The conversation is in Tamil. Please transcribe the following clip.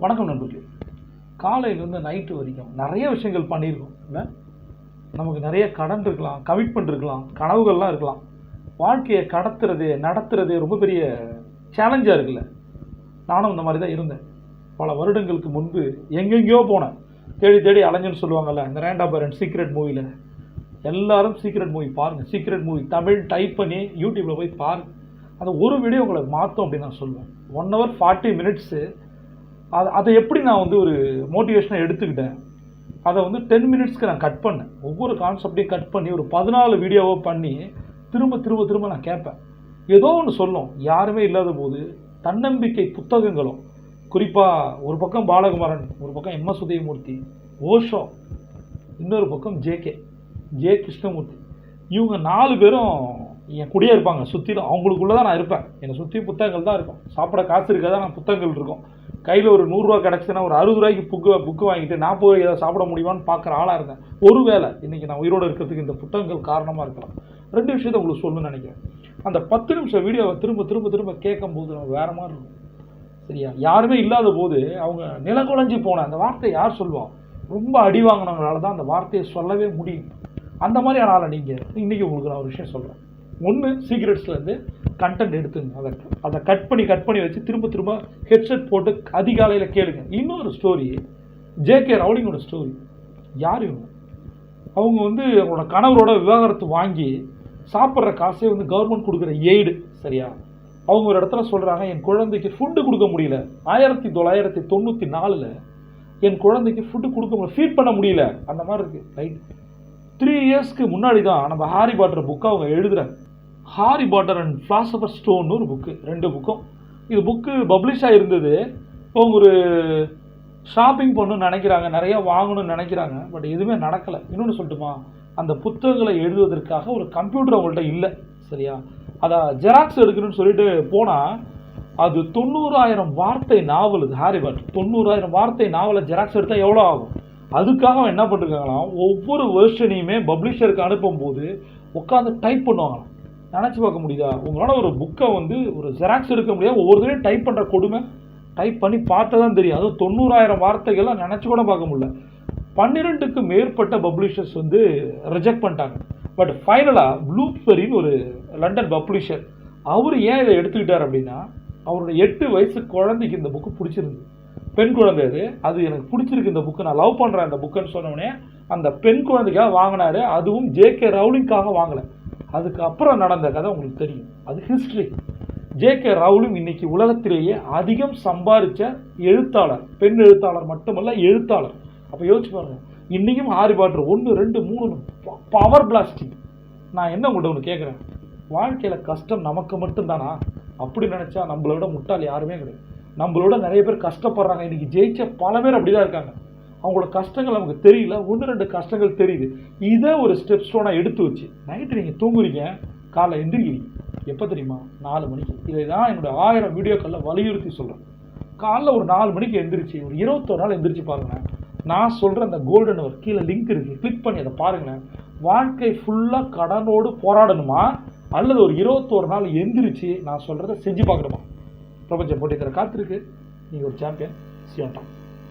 வணக்கம் நண்பர்களே. காலையிலேருந்து நைட்டு வரைக்கும் நிறைய விஷயங்கள் பண்ணியிருக்கோம். இல்லை? நமக்கு நிறைய கடன் இருக்கலாம் கமிட்மெண்ட் இருக்கலாம் கனவுகள்லாம் இருக்கலாம். வாழ்க்கையை கடத்துறது நடத்துறது ரொம்ப பெரிய சேலஞ்சாக இருக்குல்ல? நானும் இந்த மாதிரி தான் இருந்தேன். பல வருடங்களுக்கு முன்பு எங்கெங்கேயோ போனேன். தேடி தேடி அலைஞ்சுன்னு சொல்லுவாங்கல்ல இந்த ரேண்டா பேரண்ட் சீக்ரெட் மூவியில் எல்லாரும் சீக்ரெட் மூவி பாருங்கள் சீக்ரெட் மூவி தமிழ் டைப் பண்ணி யூடியூப்பில் போய் பாருங்கள் அந்த ஒரு வீடியோ உங்களை மாற்றும் அப்படின்னு நான் சொல்லுவேன். ஒன் ஹவர் ஃபார்ட்டி மினிட்ஸு அது அதை எப்படி நான் வந்து ஒரு மோட்டிவேஷனாக எடுத்துக்கிட்டேன்? அதை வந்து டென் மினிட்ஸ்க்கு நான் கட் பண்ணேன். ஒவ்வொரு கான்செப்டையும் கட் பண்ணி ஒரு பதினாலு வீடியோவோ பண்ணி திரும்ப திரும்ப திரும்ப நான் கேட்பேன். ஏதோ ஒன்று சொல்லும். யாருமே இல்லாத போது தன்னம்பிக்கை புத்தகங்களும் குறிப்பாக ஒரு பக்கம் பாலகுமாரன் ஒரு பக்கம் எம். எஸ். உதயமூர்த்தி ஓஷோ இன்னொரு பக்கம் ஜேகே ஜே கிருஷ்ணமூர்த்தி. இவங்க நாலு பேரும் என் கூடயே இருப்பாங்க. சுற்றிலும் அவங்களுக்குள்ளே தான் நான் இருப்பேன். என்னை சுற்றி புத்தகங்கள் தான் இருக்கும். சாப்பிட காசு இருக்காதான் நான் புத்தகங்கள் இருக்கும். கையில் ஒரு நூறுரூவா கிடச்சிதுன்னா ஒரு அறுபது ரூபாய்க்கு புக்கு புக்கு வாங்கிட்டு நான் போய் ஏதாவது சாப்பிட முடியுமான்னு பார்க்குற ஆளாக இருந்தேன். ஒரு வேளை இன்றைக்கி நான் உயிரோடு இருக்கிறதுக்கு இந்த புத்தகங்கள் காரணமாக இருக்கலாம். ரெண்டு விஷயத்தை உங்களுக்கு சொல்லணும்னு நினைக்கிறேன். அந்த பத்து நிமிஷம் வீடியோவை திரும்ப திரும்ப திரும்ப கேட்கும்போது நம்ம வேறு மாதிரி இருக்கும். சரியா? யாருமே இல்லாத போது அவங்க நிலகுலைஞ்சி போன அந்த வார்த்தையை யார் சொல்லுவா? ரொம்ப அடி வாங்கினவங்களால தான் அந்த வார்த்தையை சொல்லவே முடியும். அந்த மாதிரியான ஆளை நீங்கள் இன்றைக்கி உங்களுக்கு நான் ஒரு விஷயம் சொல்கிறேன் ஒன்று சீக்ரெட்ஸ்லேருந்து கண்டென்ட் எடுத்துங்க அதை அதை கட் பண்ணி கட் பண்ணி வச்சு திரும்ப திரும்ப ஹெட்செட் போட்டு அதிகாலையில் கேளுங்க. இன்னொரு ஸ்டோரி ஜேகே ரவுலிங்கோட ஸ்டோரி யார் இவங்க? அவங்க வந்து அவங்களோட கணவரோட விவாகரத்து வாங்கி சாப்பிட்ற காசே வந்து கவர்மெண்ட் கொடுக்குற எய்டு சரியா? அவங்க ஒரு இடத்துல சொல்கிறாங்க என் குழந்தைக்கு ஃபுட்டு கொடுக்க முடியல. ஆயிரத்தி தொள்ளாயிரத்தி தொண்ணூற்றி நாலில் என் குழந்தைக்கு ஃபுட்டு கொடுக்க முடியல. ஃபீட் பண்ண முடியல. அந்த மாதிரி இருக்குது ரைட் த்ரீ இயர்ஸ்க்கு முன்னாடி தான் நம்ம ஹாரி பாட்டர் புக்கை அவங்க எழுதுகிறாங்க Harry Potter and philosopher stone ஒரு புக்கு ரெண்டு புக்கும் இது புக்கு பப்ளிஷாக இருந்தது அவங்க ஒரு ஷாப்பிங் பண்ணணும்னு நினைக்கிறாங்க நிறைய வாங்கணும்னு நினைக்கிறாங்க பட் எதுவுமே நடக்கலை. இன்னொன்று சொல்லட்டுமா? அந்த புத்தகங்களை எழுதுவதற்காக ஒரு கம்ப்யூட்டர் அவங்கள்ட்ட இல்லை சரியா? அதை ஜெராக்ஸ் எடுக்கணும்னு சொல்லிட்டு போனால் அது தொண்ணூறாயிரம் வார்த்தை நாவல் இது ஹாரி பாட்டர் தொண்ணூறாயிரம் வார்த்தை நாவலை ஜெராக்ஸ் எடுத்தால் எவ்வளோ ஆகும்? அதுக்காக அவன் என்ன பண்ணிருக்காங்களாம் ஒவ்வொரு வெர்ஷனையுமே பப்ளிஷருக்கு அனுப்பும்போது உட்காந்து டைப் பண்ணுவாங்களாம். நினச்சி பார்க்க முடியுதா? உங்களால் ஒரு புக்கை வந்து ஒரு ஜெராக்ஸ் எடுக்க முடியாது. ஒவ்வொருத்தரையும் டைப் பண்ணுற கொடுமை. டைப் பண்ணி பார்த்தா தான் தெரியும். அதுவும் தொண்ணூறாயிரம் வார்த்தைகள்லாம் நினச்சி கூட பார்க்க முடியல. பன்னிரெண்டுக்கு மேற்பட்ட பப்ளிஷர்ஸ் வந்து ரிஜெக்ட் பண்ணிட்டாங்க. பட் ஃபைனலாக ப்ளூபெரின்னு ஒரு லண்டன் பப்ளிஷர் அவர் ஏன் இதை எடுத்துக்கிட்டார் அப்படின்னா அவரோட எட்டு வயசு குழந்தைக்கு இந்த புக்கு பிடிச்சிருந்து பெண் குழந்தை அது. அது எனக்கு பிடிச்சிருக்கு இந்த புக்கு நான் லவ் பண்ணுறேன் இந்த புக்குன்னு சொன்னோடனே அந்த பெண் குழந்தைக்காக வாங்கினாரு. அதுவும் ஜேகே ரவுலிங்காக வாங்கலை. அதுக்கு அப்புறம் நடந்த கதை உங்களுக்கு தெரியும். அது ஹிஸ்ட்ரி ஜேகே ராகுலும் இன்னைக்கு உலகத்திலேயே அதிகம் சம்பாதிச்ச எழுத்தாளர். பெண் எழுத்தாளர் மட்டுமல்ல எழுத்தாளர். அப்போ யோசிச்சு பாருங்க. இன்றைக்கும் ஹாரி பாட்டர் ஒன்று ரெண்டு மூணு பவர் பிளாஸ்டிங் நான் என்ன உங்கள்கிட்ட ஒன்று கேட்குறேன் வாழ்க்கையில் கஷ்டம் நமக்கு மட்டும்தானா? அப்படி நினச்சா நம்மளோட முட்டாள் யாருமே கிடையாது. நம்மளோட நிறைய பேர் கஷ்டப்படுறாங்க. இன்றைக்கி ஜெயிச்ச பல பேர் அப்படி தான் இருக்காங்க. அவங்களோட கஷ்டங்கள் நமக்கு தெரியல. ஒன்று ரெண்டு கஷ்டங்கள் தெரியுது. இதை ஒரு ஸ்டெப் ஸ்டோனாக எடுத்து வச்சு நைட்டு நீங்கள் தூங்குறீங்க காலைல எந்திரிக்கிறீங்க. எப்போ தெரியுமா? நாலு மணிக்கு. இதை தான் என்னோட ஆயிரம் வீடியோக்களில் வலியுறுத்தி சொல்கிறேன் காலைல ஒரு நாலு மணிக்கு எந்திரிச்சு ஒரு இருபத்தொரு நாள் எந்திரிச்சு பாருங்களேன். நான் சொல்கிற அந்த கோல்டன் ஒரு கீழே லிங்க் இருக்குது கிளிக் பண்ணி அதை பாருங்களேன். வாழ்க்கை ஃபுல்லாக கடனோடு போராடணுமா? அல்லது ஒரு இருபத்தோரு நாள் எந்திரிச்சு நான் சொல்கிறத செஞ்சு பார்க்கணுமா? பிரபஞ்சம் போட்டிக்கிற காத்திருக்கு. நீங்கள் ஒரு சாம்பியன் சியோட்டான்